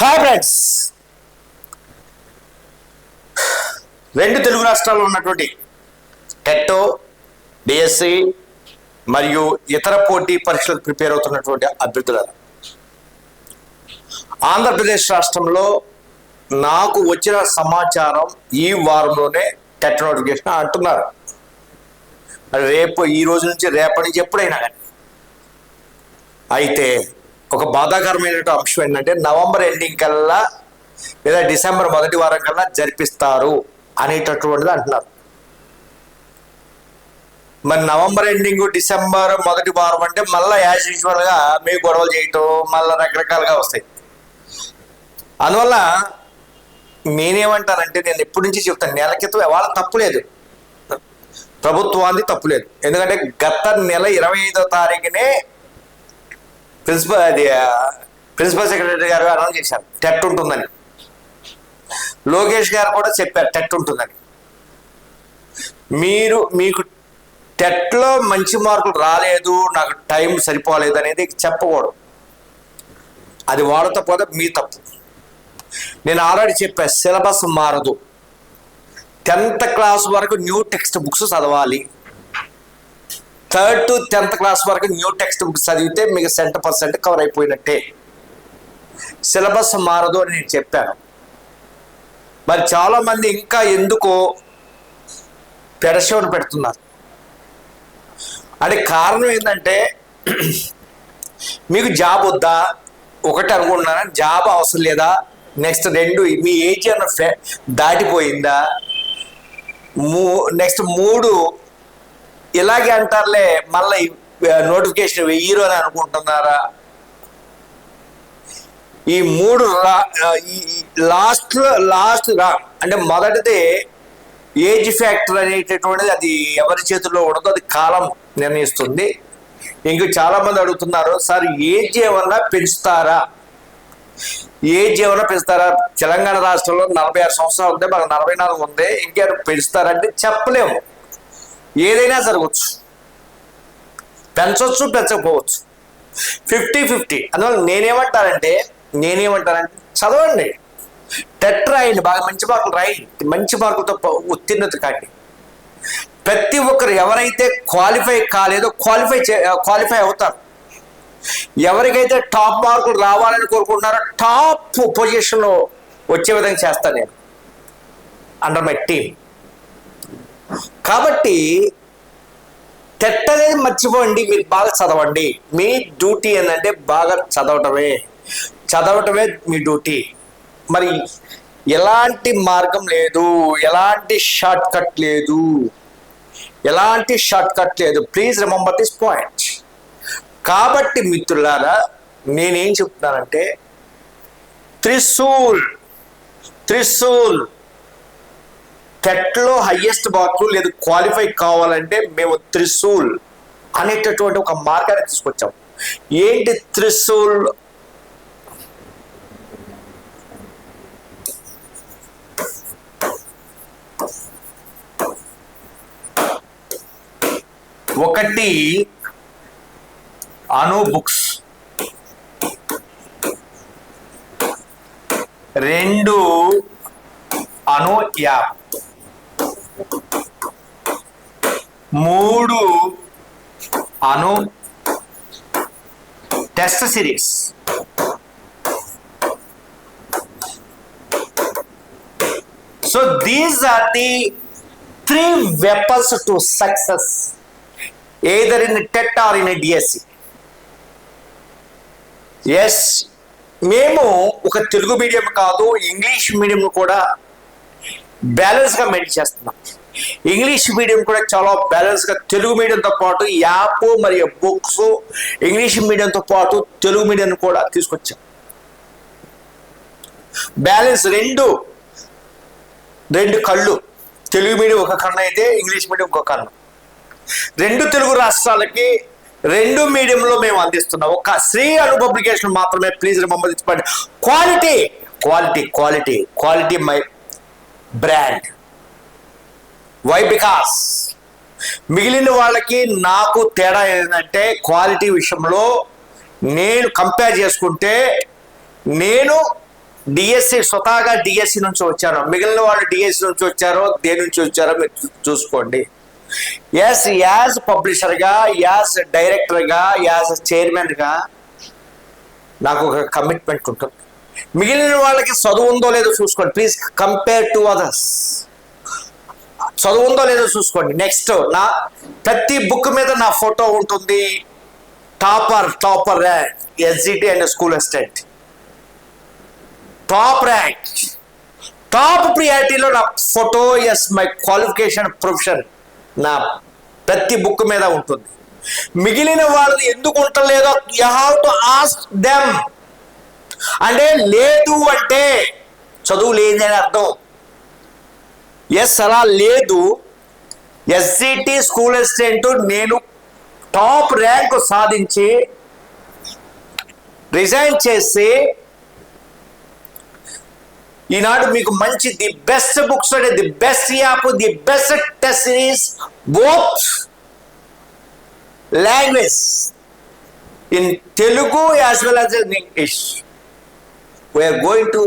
Hi friends రెండు తెలుగు రాష్ట్రాల్లో ఉన్నటువంటి టెట్టో డిఎస్సి మరియు ఇతర పోటీ పరీక్షలకు ప్రిపేర్ అవుతున్నటువంటి అభ్యర్థుల ఆంధ్రప్రదేశ్ రాష్ట్రంలో నాకు వచ్చిన సమాచారం ఈ వారంలోనే టెట్ నోటిఫికేషన్ అంటున్నారు. రేపు ఈ రోజు నుంచి రేపటి నుంచి ఎప్పుడైనా కానీ. అయితే ఒక బాధాకరమైన అంశం ఏంటంటే నవంబర్ ఎండింగ్ కల్లా లేదా డిసెంబర్ మొదటి వారం కల్లా జరిపిస్తారు అనేటటువంటిది అంటున్నారు. మరి నవంబర్ ఎండింగ్ డిసెంబర్ మొదటి వారం అంటే మళ్ళీ యాజ్ యూజువల్గా మీ గొడవలు చేయటం మళ్ళీ రకరకాలుగా వస్తాయి. అందువల్ల నేనేమంటానంటే నేను ఎప్పటి నుంచి చెప్తాను నెల క్రితం వాళ్ళ తప్పులేదు ప్రభుత్వానికి తప్పులేదు ఎందుకంటే గత నెల ఇరవై ఐదో తారీఖునే ప్రిన్సిపల్ అది ప్రిన్సిపల్ సెక్రటరీ గారు అనౌన్స్ చేశారు. టెట్ ఉంటుందని. లోకేష్ గారు కూడా చెప్పారు టెట్ ఉంటుందని. మీరు మీకు టెట్లో మంచి మార్కులు రాలేదు నాకు టైం సరిపోలేదు అనేది చెప్పకూడదు. అది వాళ్ళ తప్పు మీ తప్పు. నేను ఆల్రెడీ చెప్పా సిలబస్ మారదు. టెన్త్ క్లాస్ వరకు న్యూ టెక్స్ట్ బుక్స్ చదవాలి. థర్డ్ టు టెన్త్ క్లాస్ వరకు న్యూ టెక్స్ట్ బుక్ చదివితే మీకు సెంటర్ పర్సెంట్ కవర్ అయిపోయినట్టే. సిలబస్ మారదు అని నేను చెప్పాను. మరి చాలామంది ఇంకా ఎందుకో పెడశవను పెడుతున్నారు. అంటే కారణం ఏంటంటే మీకు జాబ్ వద్దా? ఒకటి అనుకుంటున్నారా? జాబ్ అవసరం లేదా? నెక్స్ట్ రెండు మీ ఏజ్ అన్న ఫె- దాటిపోయిందా? మూ నెక్స్ట్ మూడు ఇలాగే అంటారులే మళ్ళీ నోటిఫికేషన్ వెయ్యిరు అని అనుకుంటున్నారా? ఈ మూడు లాస్ట్ లాస్ట్ రా అంటే మొదటిది ఏజ్ ఫ్యాక్టర్ అనేటటువంటిది అది ఎవరి చేతుల్లో ఉండదో అది కాలం నిర్ణయిస్తుంది. ఇంక చాలా మంది అడుగుతున్నారు సార్ ఏజ్ ఏమన్నా పెంచుతారా? ఏజ్ ఏమైనా పెంచుతారా? తెలంగాణ రాష్ట్రంలో నలభై ఆరు సంవత్సరాలు ఉంది మనకు నలభై నాలుగు ఉంది ఇంకేమైనా పెంచుతారంటే చెప్పలేము. ఏదైనా జరగవచ్చు. పెంచవచ్చు పెంచకపోవచ్చు. Fifty fifty. అందువల్ల నేనేమంటానంటే నేనేమంటానంటే చదవండి. టెట్ రాయండి బాగా మంచి మార్కులు రాయండి. మంచి మార్కులతో ఉత్తీర్ణత కాండి. ప్రతి ఒక్కరు ఎవరైతే క్వాలిఫై కాలేదో క్వాలిఫై క్వాలిఫై అవుతారు. ఎవరికైతే టాప్ మార్కులు రావాలని కోరుకుంటున్నారో టాప్ పొజిషన్లో వచ్చే విధంగా చేస్తాను నేను. Under my team. కాబట్టి టెట్ అనేది మర్చిపోండి మీరు బాగా చదవండి. మీ డ్యూటీ ఏంటంటే బాగా చదవటమే. చదవటమే మీ డ్యూటీ మరి ఎలాంటి మార్గం లేదు. ఎలాంటి షార్ట్ కట్ లేదు. ఎలాంటి షార్ట్ కట్ లేదు. ప్లీజ్ రిమంబర్ దిస్ పాయింట్ కాబట్టి మిత్రులారా నేనేం చెప్తున్నానంటే త్రిశూల్ త్రిశూల్. టెట్లో హయ్యెస్ట్ మార్కులు లేదు క్వాలిఫై కావాలంటే మేము త్రిశూల్ అనేటటువంటి ఒక మార్గాన్ని తీసుకొచ్చాం. ఏంటి త్రిశూల్? ఒకటి అను బుక్స్. రెండు అను యాప్. మూడు అను test series. So these are the three weapons to success either in TET or in DSC yes మేము ఒక తెలుగు మీడియం కాదు ఇంగ్లీష్ మీడియం కూడా బ్యాలెన్స్గా మెయింటైన్ చేస్తున్నాం. ఇంగ్లీష్ మీడియం కూడా చాలా బ్యాలెన్స్గా తెలుగు మీడియంతో పాటు యాప్ మరియు బుక్స్ ఇంగ్లీష్ మీడియంతో పాటు తెలుగు మీడియం కూడా తీసుకొచ్చాం. బ్యాలెన్స్ రెండు రెండు కళ్ళు. తెలుగు మీడియం ఒక కన్ను అయితే ఇంగ్లీష్ మీడియం ఒక కన్ను. రెండు తెలుగు రాష్ట్రాలకి రెండు మీడియంలో మేము అందిస్తున్నాం. ఒక శ్రీ అను పబ్లికేషన్ మాత్రమే ప్లీజ్ మమ్మల్ని quality quality quality quality my brand why because మిగిలిన వాళ్ళకి నాకు తేడా ఏంటంటే క్వాలిటీ విషయంలో నేను కంపేర్ చేసుకుంటే నేను డిఎస్సి స్వతహాగా డిఎస్సి నుంచి వచ్చాను. మిగిలిన వాళ్ళు డిఎస్సి నుంచి వచ్చారో దేని నుంచి వచ్చారో మీరు చూసుకోండి. ఎస్ యాజ్ పబ్లిషర్గా యాజ్ డైరెక్టర్గా యాజ్ చైర్మన్గా నాకు ఒక కమిట్మెంట్ ఉంటుంది. మిగిలిన వాళ్ళకి చదువు ఉందో లేదో చూసుకోండి. ప్లీజ్ కంపేర్ టు అదర్స్ చదువు ఉందో లేదో చూసుకోండి. నెక్స్ట్ నా ప్రతి బుక్ మీద నా ఫోటో ఉంటుంది. Topper topper rank SGT and school assistant top rank top ప్రియారిటీలో నా photo yes my qualification profession నా ప్రతి బుక్ మీద ఉంటుంది. మిగిలిన వాళ్ళది ఎందుకు ఉంటలేదో you have to ask them అంటే లేదు అంటే చదువు లేదని అర్థం. ఎస్ అలా లేదు. ఎస్జిటి స్కూల్ అసిస్టెంట్ నేను టాప్ ర్యాంక్ సాధించి రిజైన్ చేసి ఈనాడు మీకు మంచి ది బెస్ట్ బుక్స్ అంటే the best app the best test series both language in Telugu as well as in English we're going to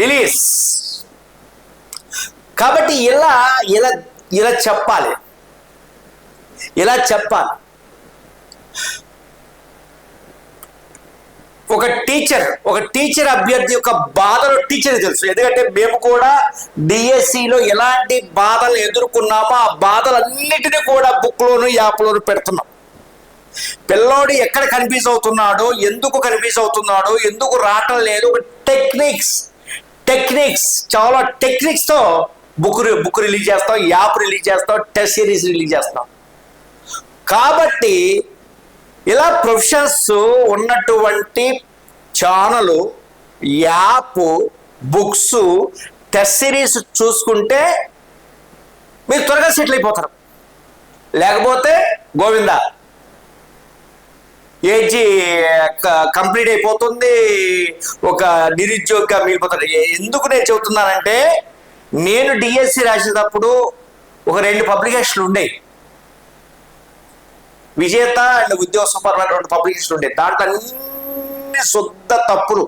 release. కాబట్టి ఇలా ఇలా ఇలా చెప్పాలి. ఇలా చెప్పాలి. ఒక టీచర్ ఒక టీచర్ అభ్యర్థి యొక్క బాధలు టీచర్ తెలుసు. ఎందుకంటే మేము కూడా డిఎస్సిలో ఎలాంటి బాధలు ఎదుర్కొన్నామో ఆ బాధలన్నిటినీ కూడా బుక్లోను యాప్లోను పెడుతున్నాం. పిల్లోడు ఎక్కడ కన్ఫ్యూజ్ అవుతున్నాడో ఎందుకు కన్ఫ్యూజ్ అవుతున్నాడో ఎందుకు రావటం లేదు ఒక టెక్నిక్స్ టెక్నిక్స్ చాలా టెక్నిక్స్తో బుక్ బుక్ రిలీజ్ చేస్తాం యాప్ రిలీజ్ చేస్తాం టెస్ట్ సిరీస్ రిలీజ్ చేస్తాం. కాబట్టి ఇలా ప్రొఫెషన్స్ ఉన్నటువంటి channel app books test series చూసుకుంటే మీరు త్వరగా సెటిల్ అయిపోతారు. లేకపోతే గోవిందా. ఏజీ కంప్లీట్ అయిపోతుంది ఒక నిరుద్యోగిగా మిగిలిపోతాడు. ఎందుకు నేను చెబుతున్నానంటే నేను డిఎస్సి రాసేటప్పుడు ఒక రెండు పబ్లికేషన్లు ఉండేవి. విజేత అండ్ ఉద్యోగ సూపర్మైన రెండు పబ్లికేషన్లు ఉండేవి. దాంట్లో అన్ని శుద్ధ తప్పులు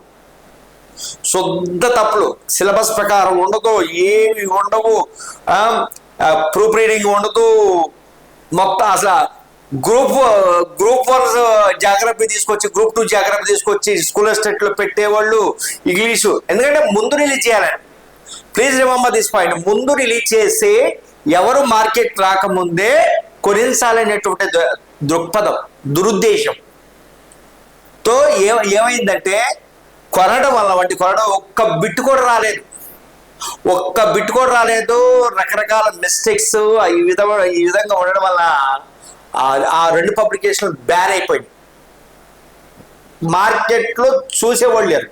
శుద్ధ తప్పులు సిలబస్ ప్రకారం ఉండదు ఏమి ఉండవు ప్రూఫ్ రీడింగ్ ఉండదు మొత్తం అసలు గ్రూప్ గ్రూప్ వన్ జాగ్రత్త తీసుకొచ్చి గ్రూప్ టూ జాగ్రత్త తీసుకొచ్చి స్కూల్ స్టేట్లో పెట్టేవాళ్ళు ఇంగ్లీషు. ఎందుకంటే ముందు రిలీజ్ చేయాలని ప్లీజ్ రిమంబర్ దిస్ పాయింట్ ముందు రిలీజ్ చేసి ఎవరు మార్కెట్ రాకముందే కొనించాలనేటువంటి ద- దృక్పథం దురుద్దేశం. తో ఏ ఏమైందంటే కొనడం వల్ల వంటి కొనడం ఒక్క బిట్టు కూడా రాలేదు. ఒక్క బిట్టు కూడా రాలేదు. రకరకాల మిస్టేక్స్ ఈ విధంగా ఈ విధంగా ఉండడం వల్ల ఆ- రెండు పబ్లికేషన్లు బ్యాన్ అయిపోయింది మార్కెట్లో చూసేవాళ్ళు లేరు.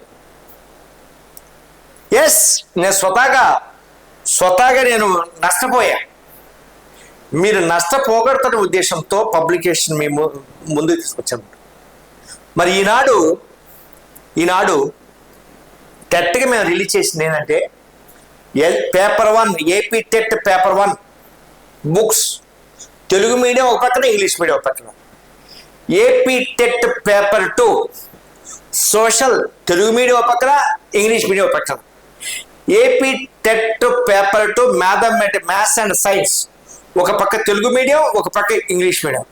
ఎస్ నేను స్వతహాగా స్వతహాగా నేను నష్టపోయా. మీరు నష్టపోగొడతాని ఉద్దేశంతో పబ్లికేషన్ మేము ముందుకు తీసుకొచ్చాము మరి ఈనాడు ఈనాడు టెట్గా మేము రిలీజ్ చేసింది ఏంటంటే L paper one AP TET paper one books Telugu medium ఒక పక్కన ఇంగ్లీష్ మీడియం ఒక పక్కన. AP TET paper two social Telugu medium ఒక పక్కన ఇంగ్లీష్ మీడియం ఒక పక్కన. AP TET paper two mathematic maths and science ఒక పక్క తెలుగు మీడియం ఒక పక్క English medium.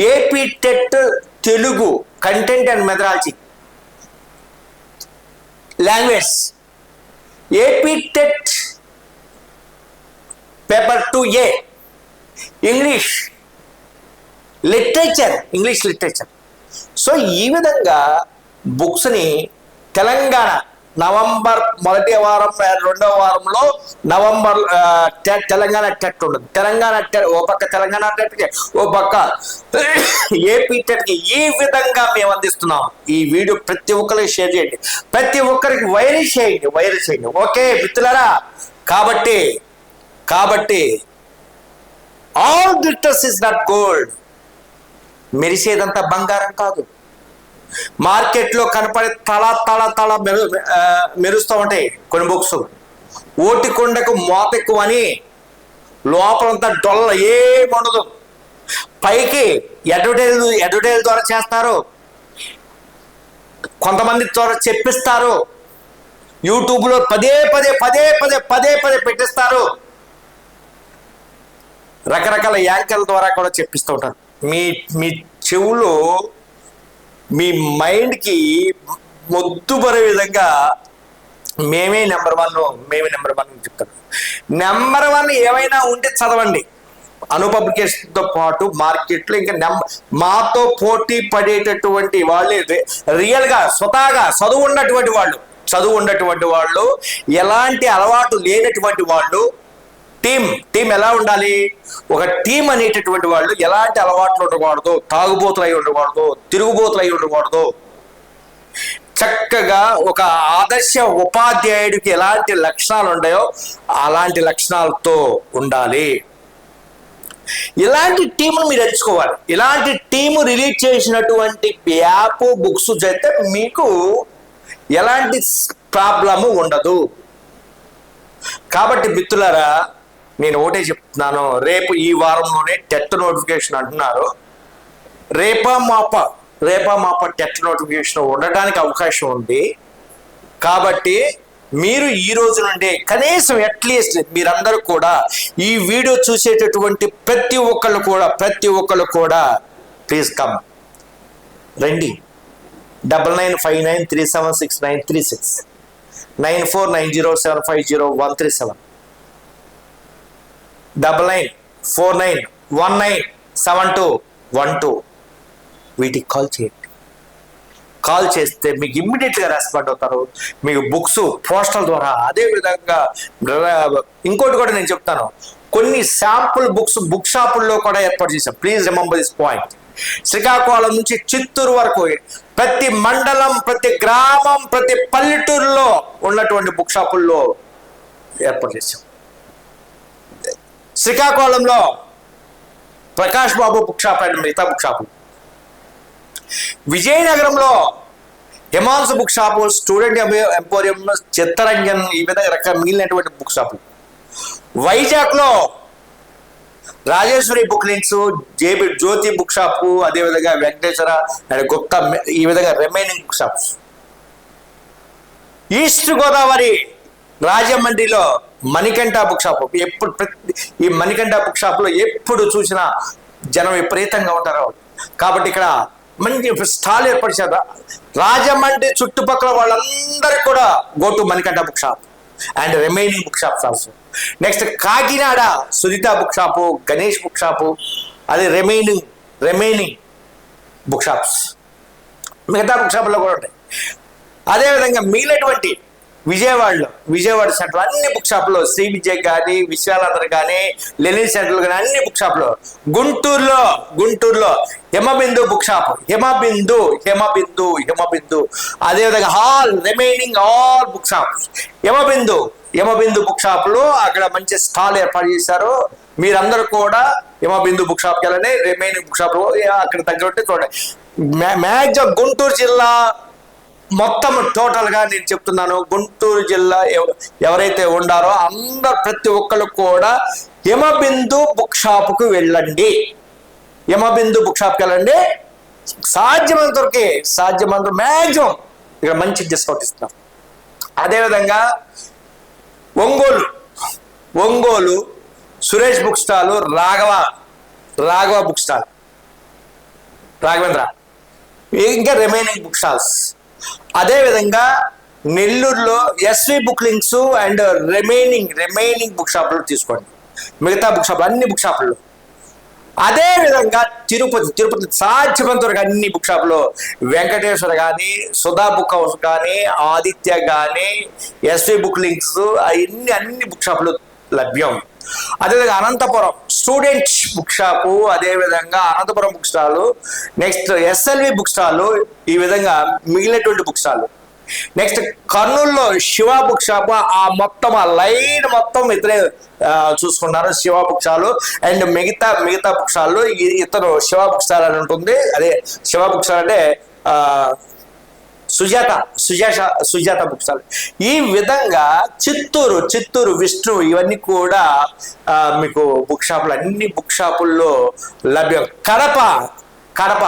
AP TET Telugu content and methodology. Language. AP TET paper two A English literature English literature so ఈ విధంగా బుక్స్ని తెలంగాణ నవంబర్ మొదటి వారం రెండవ వారంలో నవంబర్ తెలంగాణ టెట్ ఉండదు. తెలంగాణ టెట్ ఓ పక్క తెలంగాణ టెట్కి ఓ పక్క ఏపీ టెట్కి ఈ విధంగా మేము అందిస్తున్నాం. ఈ వీడియో ప్రతి ఒక్కరికి షేర్ చేయండి. ప్రతి ఒక్కరికి వైరస్ చేయండి వైరస్ చేయండి. ఓకే మిత్రులరా? కాబట్టి కాబట్టి all glitters is not gold మెరిసేదంతా బంగారం కాదు. మార్కెట్లో కనపడే తల తల తల మెరు మెరుస్తూ ఉంటాయి కొన్ని బుక్స్. ఓటి కొండకు మోపెక్కు అని లోపలంతా డొల్ల ఏం ఉండదు. పైకి అడ్వర్టైజ్ అడ్వర్టైజ్ ద్వారా చేస్తారు. కొంతమంది ద్వారా చెప్పిస్తారు. యూట్యూబ్లో పదే పదే పదే పదే పదే పదే పెట్టిస్తారు. రకరకాల యాంకర్ల ద్వారా కూడా చెప్పిస్తూ ఉంటారు. మీ మీ చెవులో మీ మైండ్కి మొద్దుపడే విధంగా మేమే నెంబర్ వన్ మేమే నెంబర్ వన్ అని నెంబర్ వన్ ఏమైనా ఉంటే చదవండి. అనుపబ్లికేషన్తో పాటు మార్కెట్లో ఇంకా నెంబర్ మాతో పోటీ పడేటటువంటి వాళ్ళే రియల్గా స్వతహాగా చదువు ఉన్నటువంటి వాళ్ళు చదువు ఉన్నటువంటి వాళ్ళు ఎలాంటి అలవాటు లేనటువంటి వాళ్ళు టీం టీం ఎలా ఉండాలి? ఒక టీం అనేటటువంటి వాళ్ళు ఎలాంటి అలవాట్లు ఉండకూడదు తాగుబోతులు అయి ఉండకూడదు తిరుగుబోతులు అయి ఉండకూడదు. చక్కగా ఒక ఆదర్శ ఉపాధ్యాయుడికి ఎలాంటి లక్షణాలు ఉన్నాయో అలాంటి లక్షణాలతో ఉండాలి. ఇలాంటి టీంను మీరు ఎంచుకోవాలి. ఇలాంటి టీము రిలీజ్ చేసినటువంటి యాప్ బుక్స్ చేస్తే మీకు ఎలాంటి ప్రాబ్లము ఉండదు. కాబట్టి మిత్రులారా నేను ఒకటే చెప్తున్నాను. రేపు ఈ వారంలోనే టెట్ నోటిఫికేషన్ అంటున్నారు. రేపా మాప? రేపా మాప టెట్ నోటిఫికేషన్ ఉండడానికి అవకాశం ఉంది. కాబట్టి మీరు ఈ రోజు నుండి కనీసం అట్లీస్ట్ మీరందరూ కూడా ఈ వీడియో చూసేటటువంటి ప్రతి ఒక్కళ్ళు కూడా ప్రతి ఒక్కళ్ళు కూడా ప్లీజ్ కమ్. రండి. Double nine five nine three seven six nine three six. Nine four nine zero seven five zero one three seven. Double nine four nine one nine seven two one two. వీటికి call చేయండి. Call చేస్తే మీకు ఇమ్మీడియట్గా respond అవుతారు. మీకు books postal ద్వారా అదే విధంగా ఇంకోటి కూడా నేను చెప్తాను. కొన్ని శాంపుల్ బుక్స్ బుక్ షాపుల్లో కూడా ఏర్పాటు చేశాం. Please remember this point. Srikakulam నుంచి చిత్తూరు వరకు ప్రతి మండలం ప్రతి గ్రామం ప్రతి పల్లెటూరులో ఉన్నటువంటి బుక్ షాపుల్లో ఏర్పాటు చేశాం. శ్రీకాకుళంలో Prakash Babu book shop and మిగతా బుక్ షాపు విజయనగరంలో Himanshu book shop student emporium Chittaranjan ఈ విధంగా రకాల మిగిలినటువంటి బుక్ షాపు వైజాగ్లో Rajeswari book links JB Jyothi book shop అదేవిధంగా వెంకటేశ్వర అండ్ గుప్తా ఈ విధంగా remaining book shops east Godavari రాజమండ్రిలో మణికంఠ బుక్ షాప్. ఎప్పుడు ప్రతి ఈ మణికంఠ బుక్ షాప్లో ఎప్పుడు చూసినా జనం విపరీతంగా ఉంటారు. కాబట్టి ఇక్కడ మంచి స్టాల్ ఏర్పరిచారు రాజమండ్రి చుట్టుపక్కల వాళ్ళందరికీ కూడా go to Manikanta book shop and remaining book shops also next Kakinada Sunitha book shop Ganesh book shop అది రిమైనింగ్ రిమైనింగ్ బుక్ షాప్స్ మిగతా బుక్ షాప్లో కూడా ఉంటాయి. అదేవిధంగా మిగిలినటువంటి విజయవాడలో విజయవాడ సెంటర్ అన్ని బుక్ షాప్లో శ్రీ విజయ్ కానీ విశ్వాలందర్ కానీ లెనిన్ సెంటర్ కానీ అన్ని బుక్ షాప్లో గుంటూరులో గుంటూరులో హిమబిందు బుక్ షాప్ హిమబిందు హిమబిందు హిమబిందు అదేవిధంగా all remaining all book shops Himabindu Himabindu book షాప్లో అక్కడ మంచి స్టాల్ ఏర్పాటు చేశారు. మీరందరూ కూడా హిమబిందు బుక్ షాప్కి వెళ్ళండి. రిమైనింగ్ బుక్ షాప్ అక్కడ దగ్గర ఉంటే చూడండి. మ్యాక్సిమం గుంటూరు జిల్లా మొత్తం టోటల్గా నేను చెప్తున్నాను గుంటూరు జిల్లా ఎవరైతే ఉండారో అందరు ప్రతి ఒక్కరు కూడా హిమబిందు బుక్ షాప్కు వెళ్ళండి. హిమబిందు బుక్ షాప్కి వెళ్ళండి. సాధ్యమైనంత వరకు సాధ్యమైనంత మ్యాక్సిమం ఇక్కడ మంచి డిస్కౌంట్ ఇస్తున్నాం. అదేవిధంగా Ongole Ongole Suresh book stall Raghava Raghava book stall Raghavendra ఇంకా రిమైనింగ్ బుక్ స్టాల్స్ అదేవిధంగా నెల్లూరులో SV book links and remaining remaining book షాపులు తీసుకోండి. మిగతా బుక్ షాపులు అన్ని బుక్ షాపుల్లో అదేవిధంగా తిరుపతి తిరుపతి సాధ్యమంత వరకు అన్ని బుక్ షాపులో వెంకటేశ్వర కానీ సుధా బుక్ హౌస్ కానీ ఆదిత్య కానీ ఎస్వి బుక్ లింక్స్ అన్ని అన్ని బుక్ షాపులు లభ్యం. అదేవిధంగా అనంతపురం స్టూడెంట్ బుక్ షాపు అదేవిధంగా Anantapur book stall next SLV book stall ఈ విధంగా మిగిలినటువంటి బుక్ స్టాలు. నెక్స్ట్ కర్నూలులో శివ బుక్ షాప్ ఆ మొత్తం ఆ లైన్ మొత్తం ఇతరే చూసుకున్నారు శివ బుక్ స్టాల్. అండ్ మిగతా మిగతా బుక్ స్టాల్లో ఇతను శివ బుక్ స్టాల్ అని ఉంటుంది. అదే శివ బుక్ స్టాల్ అంటే సుజాత సుజాష సుజాత బుక్ స్టాల్ ఈ విధంగా చిత్తూరు చిత్తూరు విష్ణు ఇవన్నీ కూడా మీకు బుక్ షాపులు అన్ని బుక్ షాపుల్లో లభ్యం. కడప కడప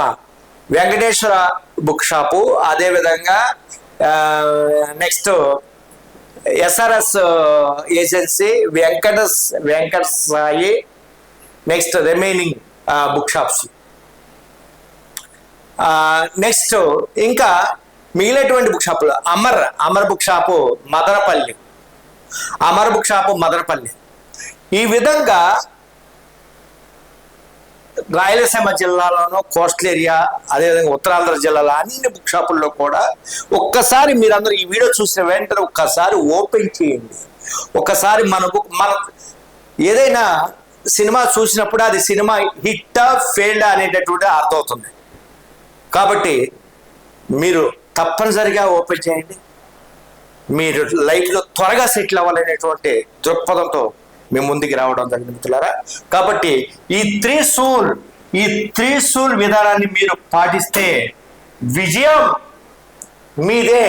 వెంకటేశ్వర బుక్ షాపు అదేవిధంగా next SRS agency వెంకటస్ Venkata Sai next remaining book shops next ఇంకా మిగిలినటువంటి బుక్ షాపులు Amar Amar book shop Madanapalle. Amar book shop Madanapalle. ఈ విధంగా రాయలసీమ జిల్లాలోనూ కోస్టల్ ఏరియా అదేవిధంగా ఉత్తరాంధ్ర జిల్లాలో అన్ని బుక్ షాపుల్లో కూడా ఒక్కసారి మీరందరూ ఈ వీడియో చూసిన వెంటనే ఒక్కసారి ఓపెన్ చేయండి. ఒక్కసారి మన బుక్ మన ఏదైనా సినిమా చూసినప్పుడు అది సినిమా హిట్టా ఫెయిల్డా అనేటటువంటి అర్థమవుతుంది కాబట్టి మీరు తప్పనిసరిగా ఓపెన్ చేయండి. మీరు లైఫ్లో త్వరగా సెటిల్ అవ్వాలనేటువంటి దృక్పథంతో మేము ముందుకు రావడం జరిగింది మిత్రులారా. కాబట్టి ఈ త్రీ సూల్ ఈ త్రీ సూల్ విధానాన్ని మీరు పాటిస్తే విజయం మీదే.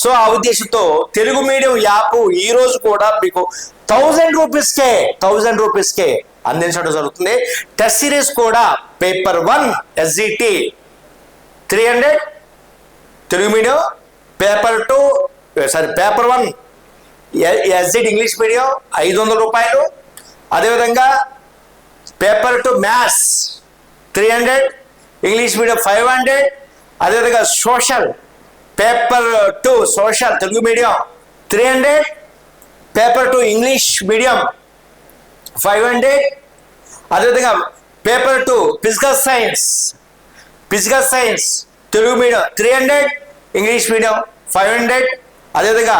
సో ఆ ఉద్దేశంతో తెలుగు మీడియం యాప్ ఈ రోజు కూడా మీకు థౌజండ్ రూపీస్కే థౌజండ్ రూపీస్కే అందించడం జరుగుతుంది. టెస్ట్ సిరీస్ కూడా paper one SGT three hundred Telugu medium paper two sorry paper one SGT English medium ఐదు వందల రూపాయలు. అదేవిధంగా paper two maths three hundred English medium five hundred అదేవిధంగా social paper two social Telugu medium three hundred paper two English medium five hundred అదేవిధంగా paper two physical science physical science Telugu medium three hundred English medium five hundred. అదేవిధంగా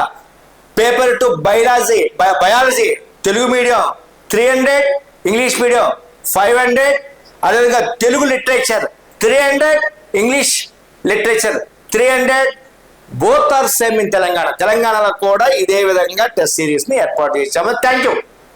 paper two biology biology Telugu medium three hundred. English medium five hundred. అదేవిధంగా Telugu literature three hundred. English literature three hundred. Both are same in Telangana. తెలంగాణలో కూడా ఇదే విధంగా test సిరీస్ని ఏర్పాటు చేశాము. Thank you.